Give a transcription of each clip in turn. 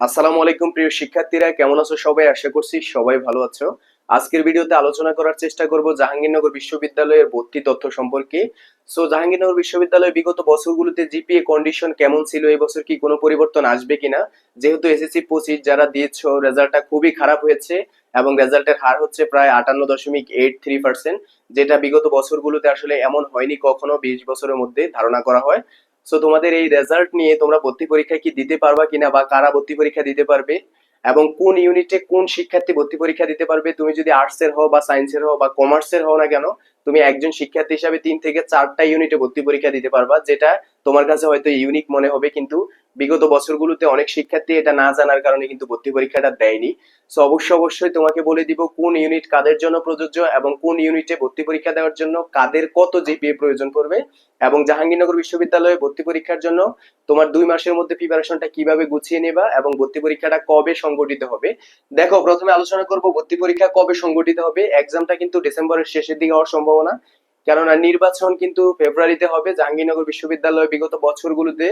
আসসালামু আলাইকুম, প্রিয় শিক্ষার্থীরা। কেমন আছো সবাই? আশা করছি সবাই ভালো আছো। আজকের ভিডিওতে আলোচনা করার চেষ্টা করব জাহাঙ্গীরনগর বিশ্ববিদ্যালয়ের ভর্তি তথ্য সম্পর্কে। সো জাহাঙ্গীরনগর বিশ্ববিদ্যালয়ে বিগত বছরগুলোতে জিপিএ কন্ডিশন কেমন ছিল, এই বছর কি কোনো পরিবর্তন আসবে কিনা? যেহেতু এসএসসি পঁচিশ যারা দিয়েছ, রেজাল্টটা খুবই খারাপ হয়েছে এবং রেজাল্টের হার হচ্ছে প্রায় আটান্ন দশমিক এইট থ্রি পার্সেন্ট যেটা বিগত বছরগুলোতে আসলে এমন হয়নি কখনো, বিশ বছরের মধ্যে ধারণা করা হয়। সো তোমাদের এই রেজাল্ট নিয়ে তোমরা ভর্তি পরীক্ষায় কি দিতে পারবা কিনা বা কারা ভর্তি পরীক্ষা দিতে পারবে? এবং কোন ইউনিটে কোন শিক্ষার্থী ভর্তি পরীক্ষা দিতে পারবে? তুমি যদি আর্টস এর হও বা সায়েন্সের হও বা কমার্স এর হও না কেন তুমি একজন শিক্ষার্থী হিসাবে তিন থেকে চারটা ইউনিটে ভর্তি পরীক্ষা দিতে পারবা, যেটা তোমার কাছে হয়তো ইউনিক মনে হবে, কিন্তু বিগত বছরগুলোতে অনেক শিক্ষার্থী এটা না জানার কারণে কিন্তু ভর্তি পরীক্ষাটা দেয়নি। সো অবশ্যই অবশ্যই তোমাকে বলে দিব কোন ইউনিট কাদের জন্য প্রযোজ্য এবং কোন ইউনিটে ভর্তি পরীক্ষা দেওয়ার জন্য কাদের কত জিপিএ প্রয়োজন পড়বে এবং জাহাঙ্গীরনগর বিশ্ববিদ্যালয়ে ভর্তি পরীক্ষার জন্য তোমার দুই মাসের মধ্যে প্রিপারেশনটা কীভাবে গুছিয়ে নেবা এবং ভর্তি পরীক্ষাটা কবে সংগঠিত হবে? দেখো, প্রথমে আলোচনা করব ভর্তি পরীক্ষা কবে সংগঠিত হবে। এক্সামটা কিন্তু ডিসেম্বরের শেষের দিকে হওয়ার সম্ভাবনা কেননা নির্বাচন কিন্তু ফেব্রুয়ারিতে হবে। জাহাঙ্গীরনগর বিশ্ববিদ্যালয় বিগত বছরগুলোতে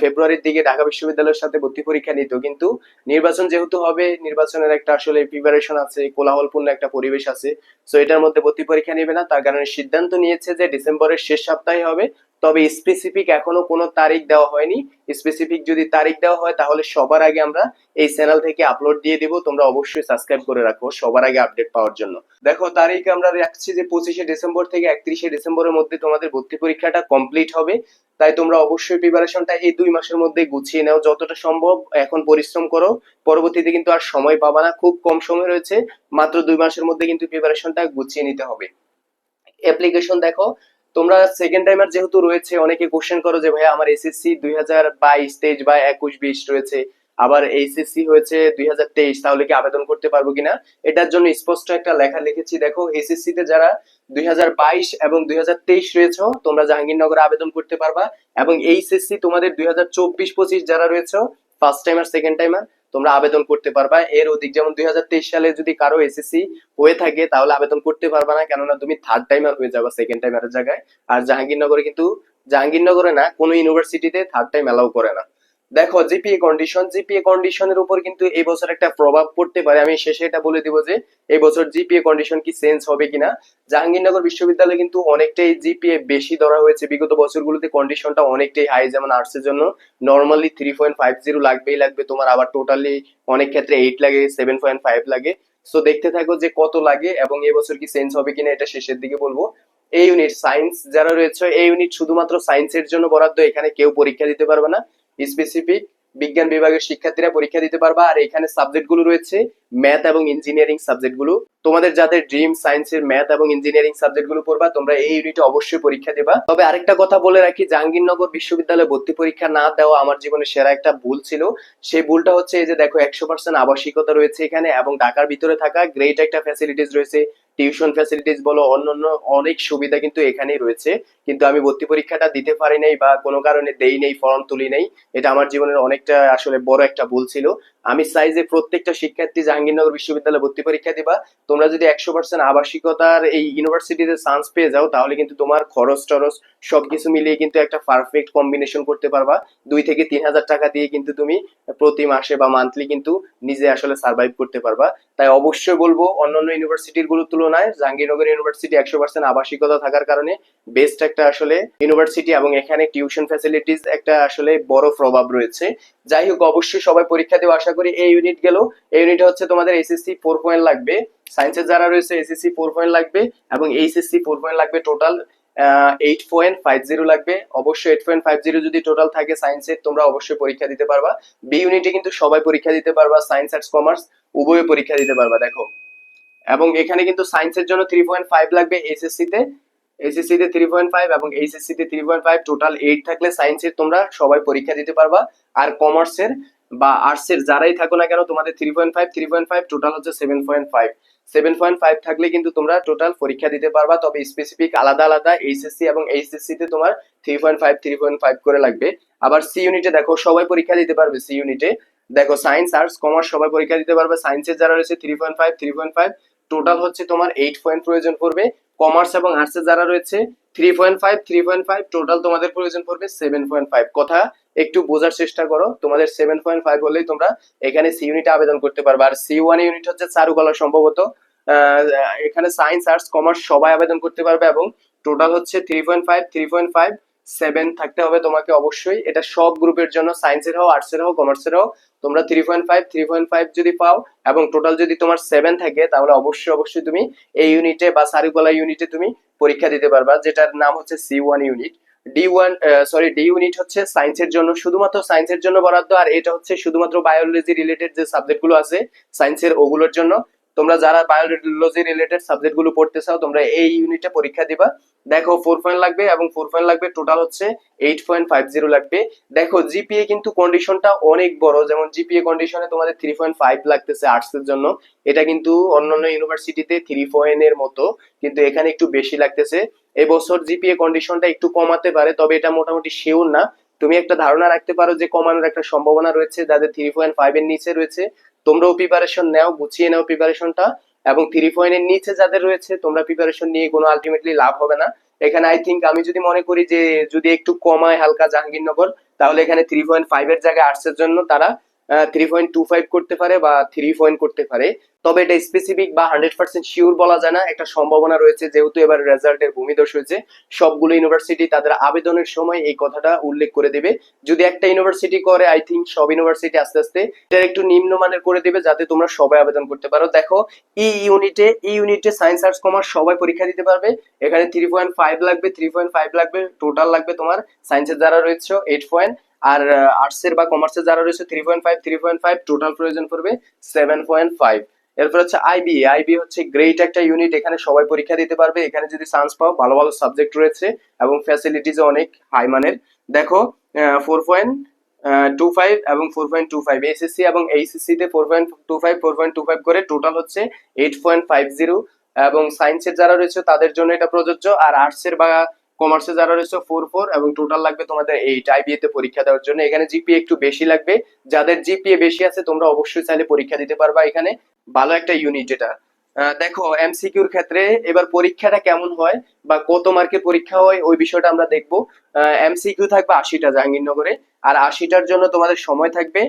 ফেব্রুয়ারির দিকে ঢাকা বিশ্ববিদ্যালয়ের সাথে ভর্তি পরীক্ষা নিত। কিন্তু নির্বাচন যেহেতু হবে, নির্বাচনের একটা আসলে প্রিপারেশন আছে, কোলাহলপূর্ণ একটা পরিবেশ আছে। তো এটার মধ্যে ভর্তি পরীক্ষা নেবে না। তার কারণে সিদ্ধান্ত নিয়েছে যে ডিসেম্বরের শেষ সপ্তাহে হবে। তবে স্পেসিফিক এখনও কোনো তারিখ দেওয়া হয়নি। স্পেসিফিক যদি তারিখ দেওয়া হয়, তাহলে সবার আগে আমরা এই চ্যানেল থেকে আপলোড দিয়ে দিব। তোমরা অবশ্যই সাবস্ক্রাইব করে রাখো সবার আগে আপডেট পাওয়ার জন্য। দেখো, তারিখ আমরা রাখছি যে পঁচিশে ডিসেম্বর থেকে একত্রিশে ডিসেম্বরের মধ্যে তোমাদের ভর্তি পরীক্ষাটা কমপ্লিট হবে। তাই তোমরা অবশ্যই প্রিপারেশনটা এই দুই মাসের মধ্যে গুছিয়ে নাও। যতটা সম্ভব এখন পরিশ্রম করো। পরবর্তীতে কিন্তু আর সময় পাবা না। খুব কম সময় রয়েছে। মাত্র দুই মাসের মধ্যে কিন্তু প্রিপারেশনটা গুছিয়ে নিতে হবে। অ্যাপ্লিকেশন দেখো তোমরা সেকেন্ড টাইমার যেহেতু রয়েছে, অনেকে কোশ্চেন করো যে, ভাইয়া, আমার এসএসসি দুই হাজার বাইশ, তেইশ বা একুশ, বিশ রয়েছে। আবার এইচএসসি হয়েছে দুই হাজার তেইশ, তাহলে কি আবেদন করতে পারব কিনা? এটার জন্য স্পষ্ট একটা লেখা লিখেছি। দেখো এসএসসি তে যারা দুই হাজার বাইশ এবং দুই হাজার তেইশ রয়েছে, তোমরা জাহাঙ্গীরনগরে আবেদন করতে পারবা। এবং এইচএসসি তোমাদের দুই হাজার চব্বিশ, পঁচিশ যারা রয়েছে ফার্স্ট টাইমার সেকেন্ড টাইমার তোমরা আবেদন করতে পারবা। এর অধিক যেমন দুই হাজার তেইশ সালে যদি কারও এসএসসি হয়ে থাকে, তাহলে আবেদন করতে পারবা না। কেননা তুমি থার্ড টাইমার হয়ে যাবা সেকেন্ড টাইমারের জায়গায়। আর জাহাঙ্গীরনগরে কিন্তু, জাহাঙ্গীরনগরে না, কোনো ইউনিভার্সিটিতে থার্ড টাইম অ্যালাউ করে না। দেখো জিপিএ কন্ডিশন জিপিএ কন্ডিশনের উপর কিন্তু এই বছর একটা প্রভাব পড়তে পারে। আমি শেষে এটা বলে দিব যে, এই বছর জিপিএ কন্ডিশন কি চেঞ্জ হবে কিনা? জাহাঙ্গীরনগর বিশ্ববিদ্যালয়ে কিন্তু অনেকটাই জিপিএ বেশি ধরা হয়েছে। বিগত বছরগুলোতে কন্ডিশনটা অনেকটাই হাই যেমন আর্টসের জন্য। Normally three point five zero লাগবেই লাগবে। তোমার আবার টোটালি অনেক ক্ষেত্রে এইট লাগে সেভেন পয়েন্ট ফাইভ লাগে। সো দেখতে থাকো যে কত লাগে এবং এবছর কি চেঞ্জ হবে কিনা, এটা শেষের দিকে বলব। এই ইউনিট সায়েন্স যারা রয়েছে এই ইউনিট শুধুমাত্র সায়েন্সের জন্য বরাদ্দ, এখানে কেউ পরীক্ষা দিতে পারবে না। স্পেসিফিক বিজ্ঞান বিভাগের শিক্ষার্থীরা পরীক্ষা দিতে পারবা। আর এখানে সাবজেক্টগুলো রয়েছে ম্যাথ এবং ইঞ্জিনিয়ারিং সাবজেক্টগুলো। তোমাদের যাদের ড্রিম সায়েন্সের ম্যাথ এবং ইঞ্জিনিয়ারিং সাবজেক্টগুলো পড়বা, তোমরা এই ইউনিটে অবশ্যই পরীক্ষা দেবা। তবে আরেকটা কথা বলে রাখি, জাহাঙ্গীরনগর বিশ্ববিদ্যালয়ে ভর্তি পরীক্ষা না দেওয়া আমার জীবনে সেরা একটা ভুল ছিল। সেই ভুলটা হচ্ছে এই যে দেখো, একশো পার্সেন্ট আবাসিকতা রয়েছে এখানে এবং ঢাকার ভিতরে থাকা গ্রেট একটা ফ্যাসিলিটিস রয়েছে। টিউশন ফ্যাসিলিটিস বলো, অন্যান্য অনেক সুবিধা কিন্তু এখানেই রয়েছে। কিন্তু আমি ভর্তি পরীক্ষাটা দিতে পারি নাই বা কোনো কারণে দেই নেই, ফর্ম তুলি নেই। এটা আমার জীবনের অনেকটা আসলে বড় একটা ভুল ছিল। আমি চাই যে প্রত্যেকটা শিক্ষার্থী জাহাঙ্গীরনগর বিশ্ববিদ্যালয়ে ভর্তি পরীক্ষা দিবা। তোমরা যদি একশো পার্সেন্ট আবাসিকতার এই ইউনিভার্সিটিতে চান্স পেয়ে যাও, তাহলে কিন্তু তোমার খরচ টরচ সবকিছু মিলিয়ে কিন্তু একটা পারফেক্ট কম্বিনেশন করতে পারবা। দুই থেকে তিন হাজার টাকা দিয়ে কিন্তু তুমি প্রতি মাসে বা মান্থলি কিন্তু নিজে আসলে সার্ভাইভ করতে পারবা। তাই অবশ্যই বলব, অন্যান্য ইউনিভার্সিটিরগুলোর তুলনায় জাহাঙ্গীরনগর ইউনিভার্সিটি একশো পার্সেন্ট আবাসিকতা থাকার কারণে বেস্ট একটা আসলে ইউনিভার্সিটি এবং এখানে টিউশন ফ্যাসিলিটিস একটা আসলে বড় প্রভাব রয়েছে। যাই হোক, অবশ্যই সবাই পরীক্ষা দেওয়া আশা করি এই ইউনিট গেল। এই ইউনিট হচ্ছে তোমাদের এসএসসি ফোর পয়েন্ট লাগবে। সায়েন্সের যারা রয়েছে এসএসসি ফোর পয়েন্ট লাগবে এবং এইচএসসি ফোর পয়েন্ট লাগবে total eight point five zero লাগবে। অবশ্যই এইট পয়েন্ট ফাইভ জিরো যদি টোটাল থাকে সায়েন্সের তোমরা অবশ্যই পরীক্ষা দিতে পারবা। বি ইউনিটে কিন্তু সবাই পরীক্ষা দিতে পারবা সায়েন্স আর্টস কমার্স উভয়ে পরীক্ষা দিতে পারবা, দেখো। এবং এখানে কিন্তু সায়েন্সের জন্য থ্রি পয়েন্ট ফাইভ লাগবে এসএসসি তে। এসএসসি তে থ্রি পয়েন্ট ফাইভ এবং এইচএসসি তে three point five total eight থাকলে সায়েন্সের তোমরা সবাই পরীক্ষা দিতে পারবা। আর কমার্সের বা আর্টসের যারাই থাকো না কেন, তোমাদের three point five three point five total হচ্ছে seven point five seven point five থাকলে কিন্তু তোমরা টোটাল পরীক্ষা দিতে পারবা, তবে স্পেসিফিক আলাদা আলাদা এইচএসসি এবং এইচএসসি তে তোমার three point five three point five করে লাগবে। আবার সি ইউনিটে দেখো, সবাই পরীক্ষা দিতে পারবে সি ইউনিটে দেখো সায়েন্স আর্টস কমার্স সবাই পরীক্ষা দিতে পারবে। সায়েন্সের যারা রয়েছে three point five three point five total হচ্ছে তোমার এইট পয়েন্ট প্রয়োজন পড়বে। কমার্স এবং আর্টসে যারা রয়েছে three point five three point five total তোমাদের প্রয়োজন পড়বে সেভেন পয়েন্ট ফাইভ কথা একটু বোঝার চেষ্টা করো, তোমাদের সেভেন পয়েন্ট ফাইভ হলেই তোমরা এখানে সি ইউনিটে আবেদন করতে পারবে। আর সি ওয়ান ইউনিট হচ্ছে চারুকলা সম্ভবত। এখানে সায়েন্স আর্টস কমার্স সবাই আবেদন করতে পারবে এবং টোটাল হচ্ছে three point five three point five seven থাকতে হবে তোমাকে অবশ্যই। এটা সব গ্রুপের জন্য সায়েন্সের হোক আর্টসের হোক কমার্সের হোক তোমরা three point five three point five যদি পাও এবং টোটাল যদি তোমার সেভেন থাকে, তাহলে অবশ্যই অবশ্যই তুমি এই ইউনিটে বা চারুকলা ইউনিটে তুমি পরীক্ষা দিতে পারবা, যেটার নাম হচ্ছে C one unit D one sorry D unit হচ্ছে সায়েন্সের জন্য, শুধুমাত্র সায়েন্সের জন্য বরাদ্দ, আর এটা হচ্ছে শুধুমাত্র বায়োলজি রিলেটেড যে সাবজেক্টগুলো আছে সায়েন্সের ওগুলোর জন্য। তোমরা যারা বায়োলজি রিলেটেড সাবজেক্টগুলো পড়তে চাও, তোমরা এই ইউনিটে পরীক্ষা দিবা। দেখো ফোর পয়েন্ট লাগবে এবং ফোর পয়েন্ট লাগবে টোটাল হচ্ছে এইট পয়েন্ট ফাইভ জিরো লাগবে। দেখো জিপিএ কিন্তু কন্ডিশনটা অনেক বড়। যেমন জিপিএ কন্ডিশনে তোমাদের থ্রি পয়েন্ট ফাইভ লাগতেছে আর্টস এর জন্য। এটা কিন্তু অন্যান্য ইউনিভার্সিটিতে থ্রি পয়েন্ট এর মতো, কিন্তু এখানে একটু বেশি লাগতেছে। এবছর জিপিএ কন্ডিশনটা একটু কমাতে পারে, তবে এটা মোটামুটি শিওর না। তুমি একটা ধারণা রাখতে পারো যে কমানোর একটা সম্ভাবনা রয়েছে, যাদের থ্রি পয়েন্ট ফাইভ এর নিচে রয়েছে। তোমরাও প্রিপারেশন নাও, গুছিয়ে নাও প্রিপারেশনটা এবং থ্রি পয়েন্টের নিচে যাদের রয়েছে, তোমরা প্রিপারেশন নিয়ে কোনো আলটিমেটলি লাভ হবে না। এখানে আই থিঙ্ক আমি যদি মনে করি যে যদি একটু কমায় হালকা জাহাঙ্গীরনগর, তাহলে এখানে থ্রি পয়েন্ট ফাইভ এর জায়গায় আর্টসের জন্য তারা থ্রি পয়েন্ট টু ফাইভ করতে পারে বা থ্রি পয়েন্ট করতে পারে। তবে এটা স্পেসিফিক বা হান্ড্রেড পার্সেন্ট শিওর বলা যায় না। একটা সম্ভাবনা রয়েছে যেহেতু এবার রেজাল্টের ভূমিদোষ হয়েছে, সবগুলো ইউনিভার্সিটি তাদের আবেদনের সময় এই কথাটা উল্লেখ করে দেবে। যদি একটা ইউনিভার্সিটি করে আই থিঙ্ক সব ইউনিভার্সিটি আস্তে আস্তে এটা একটু নিম্নমানের করে দেবে যাতে তোমরা সবাই আবেদন করতে পারো। দেখো ই ইউনিটে ই ইউনিটে সায়েন্স আর্টস কমার্স সবাই পরীক্ষা দিতে পারবে। এখানে থ্রি পয়েন্ট ফাইভ লাগবে থ্রি পয়েন্ট ফাইভ লাগবে টোটাল লাগবে তোমার সায়েন্সের যারা রয়েছে এইট পয়েন্ট আর আর্টস এর বা কমার্সের যারা রয়েছে three point five three point five total প্রয়োজন পড়বে সেভেন পয়েন্ট ফাইভ এরপর হচ্ছে আইবি আইবি হচ্ছে গ্রেট একটা ইউনিট এখানে সবাই পরীক্ষা দিতে পারবে। এখানে যদি চান্স পাও, ভালো ভালো সাবজেক্ট রয়েছে এবং ফ্যাসিলিটিস অনেক হাই মানের। দেখো ফোর পয়েন্ট টু ফাইভ এবং four point two five SSC এবং এইচএসসি তে four point two five four point two five করে টোটাল হচ্ছে এইট পয়েন্ট ফাইভ জিরো এবং সায়েন্সের যারা রয়েছে, তাদের জন্য এটা প্রযোজ্য। আর আর্টসের বা কমার্সে যারা রয়েছে ফোর ফোর এবং টোটাল লাগবে তোমাদের এইট আইবিএ তে পরীক্ষা দেওয়ার জন্য। এখানে জিপিএ একটু বেশি লাগবে। যাদের জিপিএ বেশি আছে, তোমরা অবশ্যই চাইলে পরীক্ষা দিতে পারবা এখানে। ভালো একটা ইউনিট এটা। দেখো এমসিকিউর ক্ষেত্রে এবার পরীক্ষাটা কেমন হয় বা কত মার্কের পরীক্ষা হয়, ওই বিষয়টা আমরা দেখব। এমসিকিউ থাকবে আশিটা জাহাঙ্গীরনগরে। আর আশিটার জন্য তোমাদের সময় থাকবে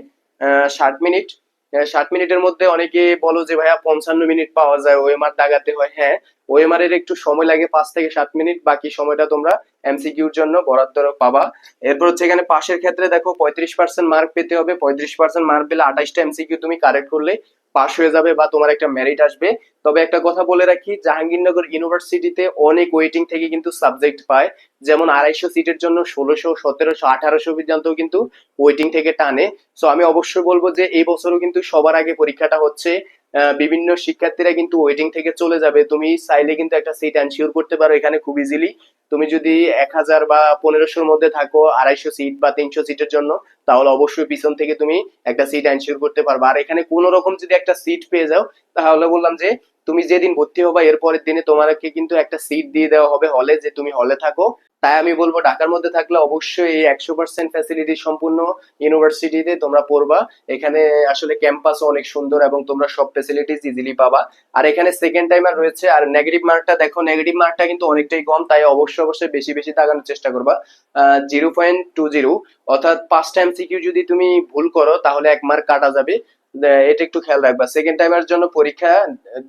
ষাট মিনিট। ষাট মিনিটের মধ্যে অনেকে বলো যে, ভাইয়া, পঞ্চান্ন মিনিট পাওয়া যায় ওএমআর দাগাতে। হয় হ্যাঁ ওএমআর এর একটু সময় লাগে পাঁচ থেকে সাত মিনিট, বাকি সময়টা তোমরা এমসিকিউর জন্য বরাদ্দ পাবা। এরপর হচ্ছে এখানে পাশের ক্ষেত্রে দেখো, পঁয়ত্রিশ পার্সেন্ট মার্ক পেতে হবে। পঁয়ত্রিশ পার্সেন্ট মার্ক পেলে আঠাশটা এমসিকিউ তুমি কারেক্ট করলে পাস হয়ে যাবে বা তোমার একটা মেরিট আসবে। তবে একটা কথা বলে রাখি, জাহাঙ্গীরনগর ইউনিভার্সিটিতে অনেক ওয়েটিং থেকে কিন্তু সাবজেক্ট পায়। যেমন আড়াইশো সিটের জন্য ষোলোশো, সতেরোশো, আঠারোশো পর্যন্ত কিন্তু ওয়েটিং থেকে টানে। সো আমি অবশ্যই বলব যে এই বছরও কিন্তু সবার আগে পরীক্ষাটা হচ্ছে বিভিন্ন শিক্ষার্থীরা কিন্তু ওয়েটিং থেকে চলে যাবে। তুমি চাইলে কিন্তু একটা সিট এনশিওর করতে পারো এখানে খুব ইজিলি তুমি যদি এক হাজার বা পনেরোশোর মধ্যে থাকো, আড়াইশো সিট বা তিনশো সিটের জন্য, তাহলে অবশ্যই পিছন থেকে তুমি একটা সিট এনশিওর করতে পারবে। আর এখানে কোনো রকম যদি একটা সিট পেয়ে যাও, তাহলে বললাম যে, তুমি যেদিন ভর্তি হবা, এরপরের দিনে তোমাকে কিন্তু একটা সিট দিয়ে দেওয়া হবে হলে যে তুমি হলে থাকো। তাই আমি বলব ঢাকার মধ্যে থাকলে অবশ্যই এই একশো পার্সেন্ট ফ্যাসিলিটি সম্পূর্ণ ইউনিভার্সিটিতে তোমরা পড়বা। এখানে আসলে ক্যাম্পাস অনেক সুন্দর এবং তোমরা সব ফ্যাসিলিটিস ইজিলি পাবা। আর এখানে সেকেন্ড টাইমার রয়েছে, আর নেগেটিভ মার্কটা দেখো নেগেটিভ মার্কটা কিন্তু অনেকটাই কম, তাই অবশ্যই অবশ্যই বেশি বেশি দাগানোর চেষ্টা করবা। জিরো পয়েন্ট টু জিরো অর্থাৎ পাঁচটা এমসিকিউ যদি তুমি ভুল করো, তাহলে এক মার্ক কাটা যাবে। এটা একটু খেয়াল রাখবা। সেকেন্ড টাইমার জন্য পরীক্ষা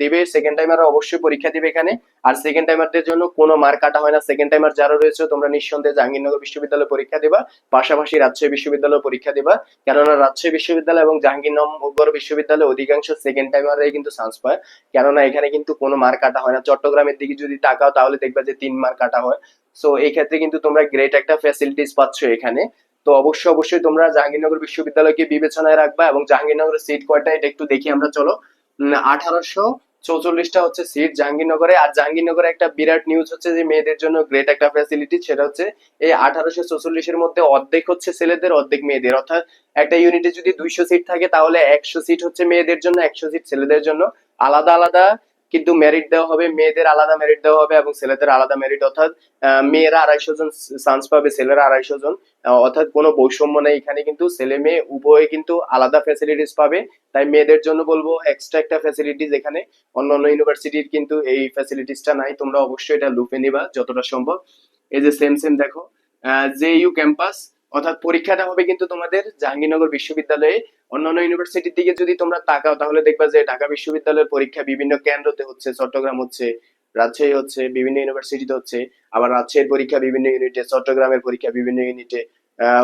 দিবে সেকেন্ড টাইমার অবশ্যই পরীক্ষা দিবে এখানে। আর সেকেন্ড টাইমারদের জন্য কোনো মার্ক কাটা হয় না। সেকেন্ড টাইমার যারা রয়েছে, তোমরা নিঃসন্দেহে জাহাঙ্গীরনগর বিশ্ববিদ্যালয়ে পরীক্ষা দিবা। পাশাপাশি রাজশাহী বিশ্ববিদ্যালয়ে পরীক্ষা দিবা। কেননা রাজশাহী বিশ্ববিদ্যালয় এবং জাহাঙ্গীরনগর বিশ্ববিদ্যালয়ে অধিকাংশ সেকেন্ড টাইমারে কিন্তু চান্স পায়। কেননা এখানে কিন্তু কোনো মার্ক কাটা হয় না। চট্টগ্রামের দিকে যদি তাকাও, তাহলে দেখবা যে তিন মার্ক কাটা হয়। সো এই ক্ষেত্রে কিন্তু তোমরা গ্রেট একটা ফ্যাসিলিটিস পাচ্ছ এখানে। তো অবশ্যই অবশ্যই তোমরা জাহাঙ্গীরনগর বিশ্ববিদ্যালয়কে বিবেচনায় রাখবা এবং জাহাঙ্গীরনগরের সিট কয়টা এটা একটু দেখি আমরা, চলো। আঠারোশো চৌচল্লিশটা হচ্ছে সিট জাহাঙ্গীরনগরে আর জাহাঙ্গীরনগরে একটা বিরাট নিউজ হচ্ছে যে মেয়েদের জন্য গ্রেট একটা ফ্যাসিলিটি সেটা হচ্ছে এই আঠারোশো চৌচল্লিশের মধ্যে অর্ধেক হচ্ছে ছেলেদের, অর্ধেক মেয়েদের। অর্থাৎ একটা ইউনিটে যদি দুইশো সিট থাকে, তাহলে একশো সিট হচ্ছে মেয়েদের জন্য, একশো সিট ছেলেদের জন্য। আলাদা আলাদা কিন্তু মেরিট দেওয়া হবে, মেয়েদের আলাদা মেরিট দেওয়া হবে এবং ছেলেদের আলাদা মেরিট অর্থাৎ মেয়েরা আড়াইশো জন চান্স পাবে, ছেলেরা আড়াইশো জন। অর্থাৎ কোনো বৈষম্য নেই। এখানে কিন্তু ছেলে মেয়ে উভয়ে কিন্তু আলাদা ফ্যাসিলিটিস পাবে। তাই মেয়েদের জন্য বলব এক্সট্রা একটা ফ্যাসিলিটিস এখানে। অন্য অন্য ইউনিভার্সিটির কিন্তু এই ফ্যাসিলিটিসটা নাই। তোমরা অবশ্যই এটা লুপে নিবা, যতটা সম্ভব। এই যে সেম সেম দেখো। জে ইউ ক্যাম্পাস অর্থাৎ পরীক্ষাটা হবে কিন্তু তোমাদের জাহাঙ্গীরনগর বিশ্ববিদ্যালয়ে অন্যান্য ইউনিভার্সিটির দিকে যদি তোমরা তাকাও, তাহলে দেখবা যে ঢাকা বিশ্ববিদ্যালয়ের পরীক্ষা বিভিন্ন কেন্দ্রতে হচ্ছে, চট্টগ্রাম হচ্ছে, রাজশাহী হচ্ছে, বিভিন্ন ইউনিভার্সিটিতে হচ্ছে, আবার রাজশাহীর পরীক্ষা বিভিন্ন ইউনিটে চট্টগ্রামের পরীক্ষা বিভিন্ন ইউনিটে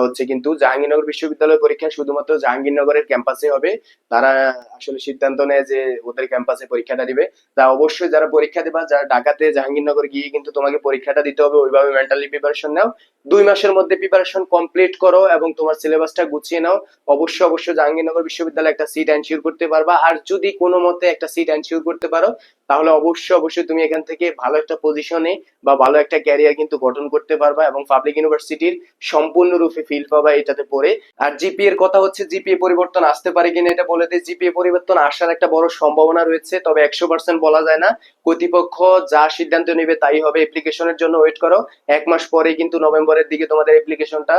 হচ্ছে কিন্তু জাহাঙ্গীরনগর বিশ্ববিদ্যালয়ের পরীক্ষা শুধুমাত্র জাহাঙ্গীরনগরের ক্যাম্পাসে হবে। তারা আসলে সিদ্ধান্ত নেয় যে ওদের ক্যাম্পাসে পরীক্ষাটা দিবে। তা অবশ্যই যারা পরীক্ষা দেবা, যারা ঢাকাতে জাহাঙ্গীরনগর গিয়ে কিন্তু তোমাকে পরীক্ষাটা দিতে হবে, ওইভাবে মেন্টালি প্রিপারেশন নাও। দুই মাসের মধ্যে প্রিপারেশন কমপ্লিট করো এবং তোমার সিলেবাসটা গুছিয়ে নাও। অবশ্যই অবশ্যই জাহাঙ্গীরনগর বিশ্ববিদ্যালয়ে একটা সিট এনশিওর করতে পারবা। আর যদি কোনো মতে একটা সিট এনশিওর করতে পারো তাহলে অবশ্যই অবশ্যই তুমি এখান থেকে ভালো একটা পজিশনে বা ভালো একটা ক্যারিয়ার কিন্তু গঠন করতে পারবা এবং পাবলিক ইউনিভার্সিটির সম্পূর্ণরূপে ফিল পাবা এটাতে পড়ে। আর জিপিএ এর কথা হচ্ছে জিপিএ পরিবর্তন আসতে পারে কিনা এটা বলে দিই জিপিএ পরিবর্তন আসার একটা বড় সম্ভাবনা রয়েছে, তবে একশো পার্সেন্ট বলা যায় না। কর্তৃপক্ষ যা সিদ্ধান্ত নেবে তাই হবে। অ্যাপ্লিকেশনের জন্য ওয়েট করো। এক মাস পরে কিন্তু নভেম্বরের দিকে তোমাদের অ্যাপ্লিকেশনটা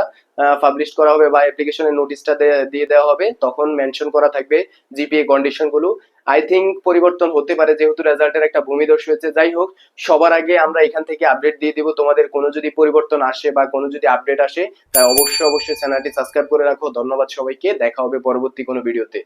পাবলিশ করা হবে বা অ্যাপ্লিকেশনের নোটিশটা দিয়ে দেওয়া হবে। তখন মেনশন করা থাকবে জিপিএ কন্ডিশনগুলো। আই থিঙ্ক পরিবর্তন হতে পারে যেহেতু রেজাল্টের একটা ভূমিদর্শ হয়েছে। যাই হোক, সবার আগে আমরা এখান থেকে আপডেট দিয়ে দিব। তোমাদের কোনো যদি পরিবর্তন আসে বা কোনো যদি আপডেট আসে, তাই অবশ্যই অবশ্যই চ্যানেলটি সাবস্ক্রাইব করে রাখো। ধন্যবাদ সবাইকে। দেখা হবে পরবর্তী কোনো ভিডিওতে